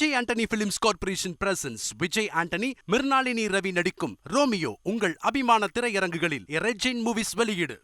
Vijay Antony films corporation presents Vijay Antony Mirnalini Ravi நடிக்கும் Romeo உங்கள் அபிமான திரையரங்குகளில் ரெஜின் மூவிஸ் வெளியீடு.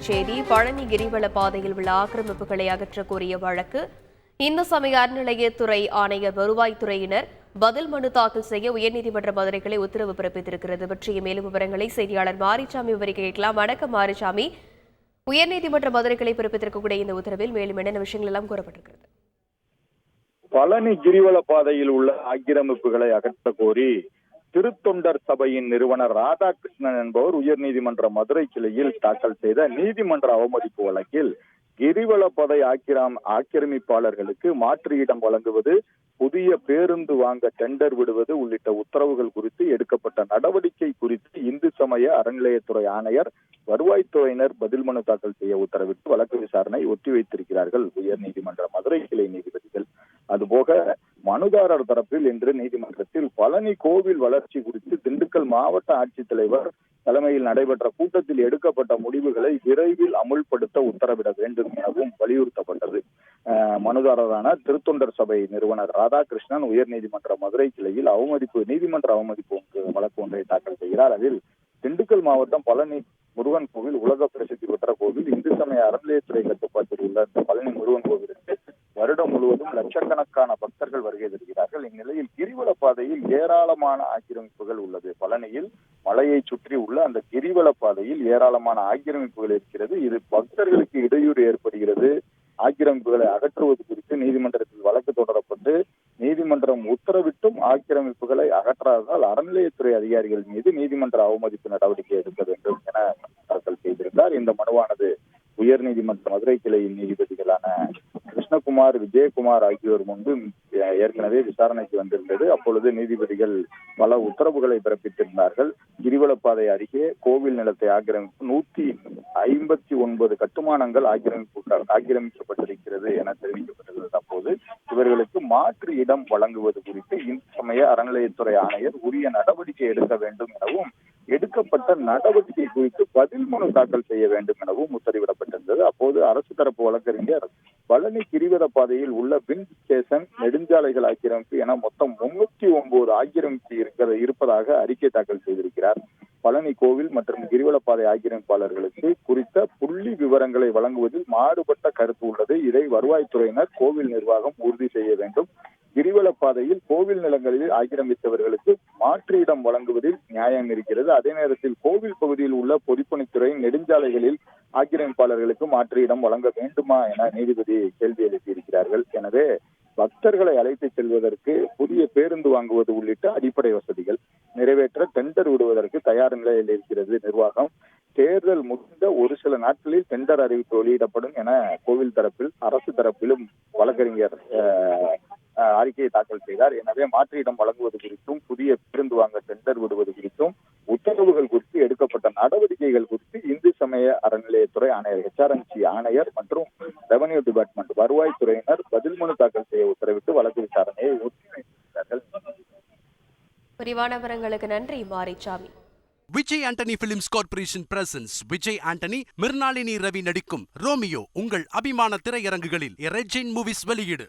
அண்மை பழனி கிரிவல பாதையில் உள்ள ஆக்கிரமிப்புகளை அகற்ற கோரிய வழக்கு. இந்து சமய அறநிலையத்துறை ஆணையர் வருவாய்த்துறையினர் பதில் மனு தாக்கல் செய்ய உயர்நீதிமன்ற மதுரைகளை உத்தரவு பிறப்பித்திருக்கிறது. பற்றிய மேலும் விவரங்களை செய்தியாளர் மாரிசாமி விவரிக்க கேட்கலாம். வணக்கம் மாரிசாமி உயர்நீதிமன்ற மதுரைகளை பிறப்பித்திருக்கக்கூடிய இந்த உத்தரவில் மேலும் என்னென்ன விஷயங்கள் எல்லாம் கூறப்பட்டிருக்கிறது? பழனி கிரிவல பாதையில் உள்ள ஆக்கிரமிப்புகளை அகற்ற கோரி திருத்தொண்டர் சபையின் நிறுவனர் ராதாகிருஷ்ணன் என்பவர் உயர்நீதிமன்ற மதுரை கிளையில் தாக்கல் செய்த நீதிமன்ற அவமதிப்பு வழக்கில் கிரிவலப்பதை ஆக்கிரம் ஆக்கிரமிப்பாளர்களுக்கு மாற்று இடம் வழங்குவது புதிய பேருந்து வாங்க டெண்டர் விடுவது உள்ளிட்ட உத்தரவுகள் குறித்து எடுக்கப்பட்ட நடவடிக்கை குறித்து இந்து சமய அறநிலையத்துறை ஆணையர் வருவாய்த்துறையினர் பதில் மனு தாக்கல் செய்ய உத்தரவிட்டு வழக்கு விசாரணை ஒத்திவைத்திருக்கிறார்கள் உயர்நீதிமன்ற மதுரை கிளை நீதிபதிகள். அதுபோக மனுதாரர் தரப்பில் இன்று நீதிமன்றத்தில் பழனி கோவில் வளர்ச்சி குறித்து திண்டுக்கல் மாவட்ட ஆட்சித்தலைவர் தலைமையில் நடைபெற்ற கூட்டத்தில் எடுக்கப்பட்ட முடிவுகளை விரைவில் அமுல்படுத்த உத்தரவிட வேண்டும் எனவும் வலியுறுத்தப்பட்டது. மனுதாரரான திருத்தொண்டர் சபை நிறுவனர் ராதாகிருஷ்ணன் உயர்நீதிமன்ற மதுரை கிளையில் அவமதிப்பு நீதிமன்ற அவமதிப்பு வழக்கு ஒன்றை தாக்கல் செய்கிறார். அதில் திண்டுக்கல் மாவட்டம் பழனி முருகன் கோவில் உலக பிரசித்தி பெற்ற கோவில் இந்து சமய அறநிலையத்துறை கட்டுப்பாட்டில் உள்ள இந்த பழனி முருகன் கோவிலுக்கு வருடம் முழுவதும் லட்சக்கணக்கான பக்தர்கள் வருகை தருகிறார்கள். இந்நிலையில் கிரிவல பாதையில் ஏராளமான ஆக்கிரமிப்புகள் உள்ளது. பழனியில் மலையை சுற்றி உள்ள அந்த கிரிவல பாதையில் ஏராளமான ஆக்கிரமிப்புகள் இருக்கிறது. இது பக்தர்களுக்கு இடையூறு ஏற்படுகிறது. ஆக்கிரமிப்புகளை அகற்றுவது குறித்து நீதிமன்றத்தில் வழக்கு தொடரப்பட்டு நீதிமன்றம் உத்தரவிட்டும் ஆக்கிரமிப்புகளை அகற்றாததால் அறநிலையத்துறை அதிகாரிகள் மீது நீதிமன்ற அவமதிப்பு நடவடிக்கை எடுக்க வேண்டும் என தாக்கல் செய்திருந்தார். இந்த மனுவானது உயர்நீதிமன்ற மதுரை கிளையின் நீதிபதிகளான கிருஷ்ணகுமார் விஜயகுமார் ஆகியோர் முன்பு ஏற்கனவே விசாரணைக்கு வந்திருந்தது. அப்பொழுது நீதிபதிகள் பல உத்தரவுகளை பிறப்பித்திருந்தார்கள். கிரிவலப்பாதை அருகே கோவில் நிலத்தை ஆக்கிரமிப்பு நூத்தி ஐம்பத்தி ஒன்பது கட்டுமானங்கள் ஆக்கிரமிப்பு ஆக்கிரமிக்கப்பட்டிருக்கிறது என தெரிவிக்கப்பட்டிருந்தது. அப்போது இவர்களுக்கு மாற்று இடம் வழங்குவது குறித்து இந்து சமய அறநிலையத்துறை ஆணையர் உரிய நடவடிக்கை எடுக்க வேண்டும் எனவும் எடுக்கப்பட்ட நடவடிக்கை குறித்து பதில் மனு தாக்கல் செய்ய வேண்டும் எனவும் உத்தரவிடப்பட்டிருந்தது. அப்போது அரசு தரப்பு வழக்கறிஞர் பழனி கிரிவல பாதையில் உள்ள பின் ஸ்டேஷன் நெடுஞ்சாலைகள் ஆக்கிரமிப்பு என மொத்தம் முன்னூத்தி ஒன்பது ஆக்கிரமிப்பு இருக்கிற இருப்பதாக அறிக்கை தாக்கல் செய்திருக்கிறார். பழனி கோவில் மற்றும் கிரிவலப்பாதை ஆக்கிரமிப்பாளர்களுக்கு குறித்த புள்ளி விவரங்களை வழங்குவதில் மாறுபட்ட கருத்து உள்ளது. இதை வருவாய்த்துறையினர் கோவில் நிர்வாகம் உறுதி செய்ய வேண்டும். கிரிவலப்பாதையில் கோவில் நிலங்களில் ஆக்கிரமித்தவர்களுக்கு மாற்று இடம் வழங்குவதில் நியாயம் இருக்கிறது. அதே நேரத்தில் கோவில் பகுதியில் உள்ள பொதுப்பணித்துறை நெடுஞ்சாலைகளில் ஆக்கிரமிப்பாளர்களுக்கு மாற்று இடம் வழங்க வேண்டுமா என நீதிபதி கேள்வி எழுப்பியிருக்கிறார்கள். எனவே பக்தர்களை அழைத்து செல்வதற்கு புதிய பேருந்து வாங்குவது உள்ளிட்ட அடிப்படை வசதிகள் நிறைவேற்ற டெண்டர் விடுவதற்கு தயார் நிலையில் இருக்கிறது நிர்வாகம். தேர்தல் முடிந்த ஒரு சில நாட்களில் டெண்டர் அறிவிப்பு வெளியிடப்படும் என கோவில் தரப்பில் அரசு தரப்பிலும் வழக்கறிஞர் அஹ், அறிக்கையை தாக்கல் செய்தார். எனவே மாற்று இடம் வழங்குவது குறித்தும் புதிய பேருந்து வாங்க டெண்டர் விடுவது குறித்தும் உத்தரவுகள் குறித்து எடுக்கப்பட்ட நடவடிக்கைகள் குறித்து இந்து சமய அறநிலையத்துறை ஆணையர் ஹெச்ஆர்என்சி ஆணையர் மற்றும் ரெவன்யூ டிபார்ட்மெண்ட் வருவாய்த்துறையினர் பதில் மனு தாக்கல் செய்ய உத்தரவிட்டு வழக்கு விசாரணையை ஒத்திவைத்திருக்கிறார்கள் விரிவான விவரங்களுக்கு நன்றி Marisamy Vijay Antony films corporation presents Vijay Antony Mirnalini Ravi நடிக்கும் ரோமியோ உங்கள் அபிமான திரையரங்குகளில் ரெஜின் மூவிஸ் வெளியீடு.